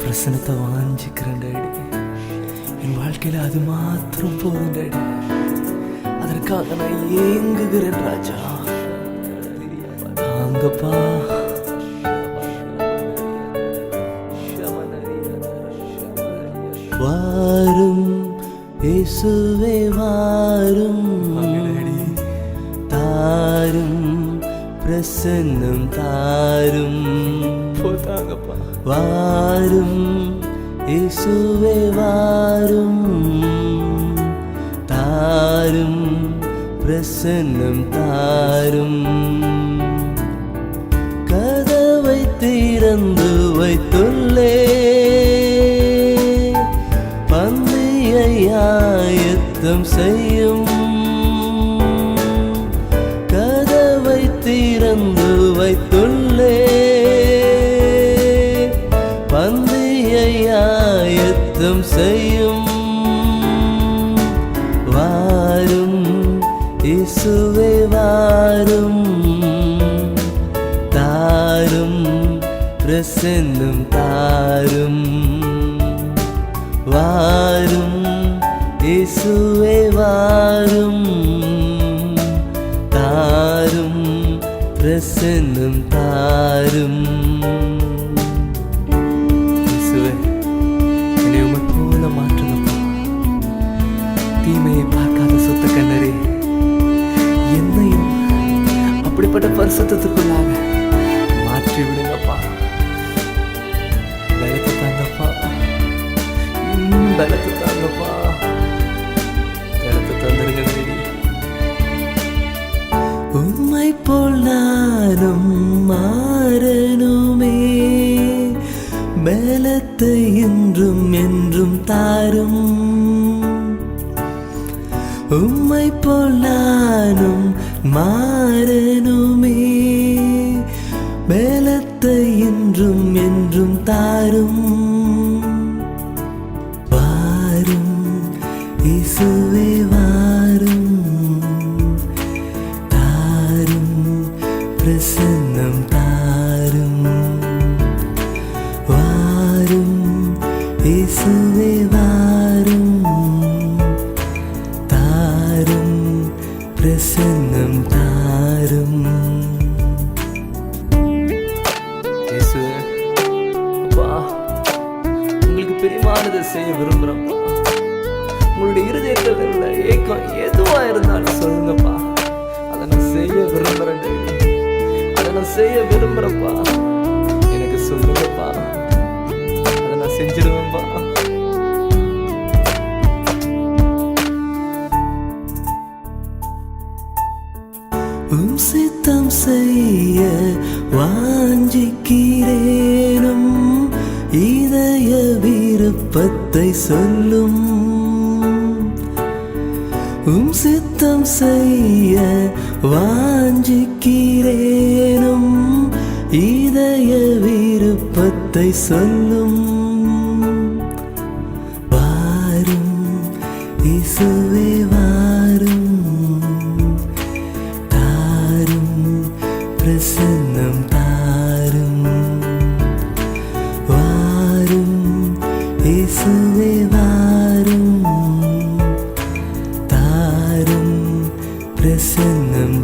பிரசனத்தை வாஞ்சிக்கிறேன் டாடி என் வாழ்க்கையில அது மாத்திரம் போதும் டாடி அதற்காக நான் ஏங்குகிறேன் ராஜா தாங்கப்பா வாரும் இயேசுவே வாரும் தாரும் பிரசன்னம் தாரும் போதாங்கப்பா. வாரும் இசுவே வாரும். தாரும் பிரசன்னம் தாரும். கதவை திறந்து வைத்துள்ளே பந்தியை ஆயத்தம் செய்யும். செய்யும் வாரும் இசுவே வாரும் தாரும் பிரசன்னம் தாரும் வாரும் இசுவே வாரும் தாரும் பிரசன்னம் தாரும் தீமையை பார்க்காத சுத்த கண்ணரே. என்னையும் அப்படிப்பட்ட பரிசுத்தத்துக்குள்ளாக மாற்றி விடுங்கப்பா. பலத்தை தாங்கப்பா இன்னும் பலத்தை தாங்கப்பா பலத்தை தந்துருங்க உண்மை உம்மை போல் நானும் போல் நானும் மாறணுமே பலத்தை என்றும் என்றும் தாரும் பாரும் இசுவே வா இருதயத்தில் இருந்த ஏக்கம் எதுவா இருந்தாலும் சொல்லுங்கப்பா. அதை நான் செய்ய விரும்புறேன் அதை நான் செய்ய விரும்புறேன்ப்பா. எனக்கு சொல்லுங்கப்பா. அதை நான் செஞ்சிருவேன்ப்பா. உம் சித்தம் செய்ய வாஞ்சிக்கிறேனும். இதய விருப்பத்தை சொல்லும் உம் சித்தம் செய்ய வாஞ்சிக்கிறேனும் இதய விருப்பத்தை சொல்லும். வாரும் இசுவே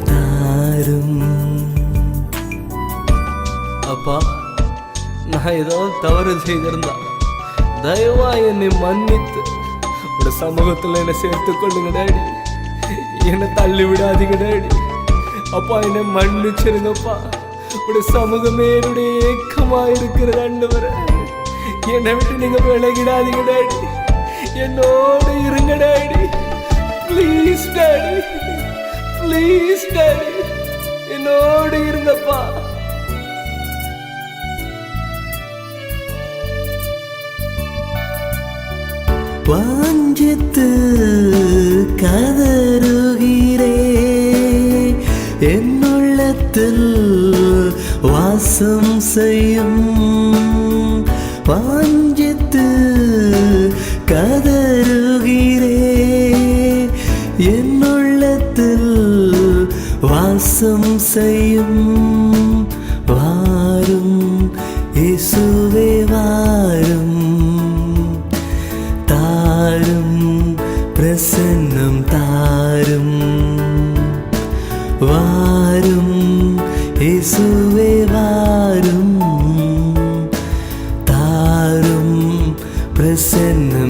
தாரும் அப்பா நான் ஏதோ தவறு செய்திருந்தா தயவா என்னை மன்னித்து. ஒரு சமூகத்தில் என்னை சேர்த்து கொள்ளுங்க டேடி. என்னை தள்ளி விடாதீங்க டேடி. அப்பா என்னை மன்னிச்சிருங்கப்பா. ஒரு சமூகமே என்னுடைய ஏக்கமா இருக்கிற ஆண்டவரே. என்னை விட்டு நீங்க விலகிடாதீங்க டேடி. என்னோடு இருங்க daddy. Please daddy. Please daddy என்னோடு இருங்கப்பா. வாஞ்சித்து கதறுகிறே. என்னுள்ளத்தில் வாசம் செய்யும். வாஞ்சித்து യേശുവേ വാരും താരും പ്രസന്നം താരും വാരും യേശുവേ വാരും താരും പ്രസന്നം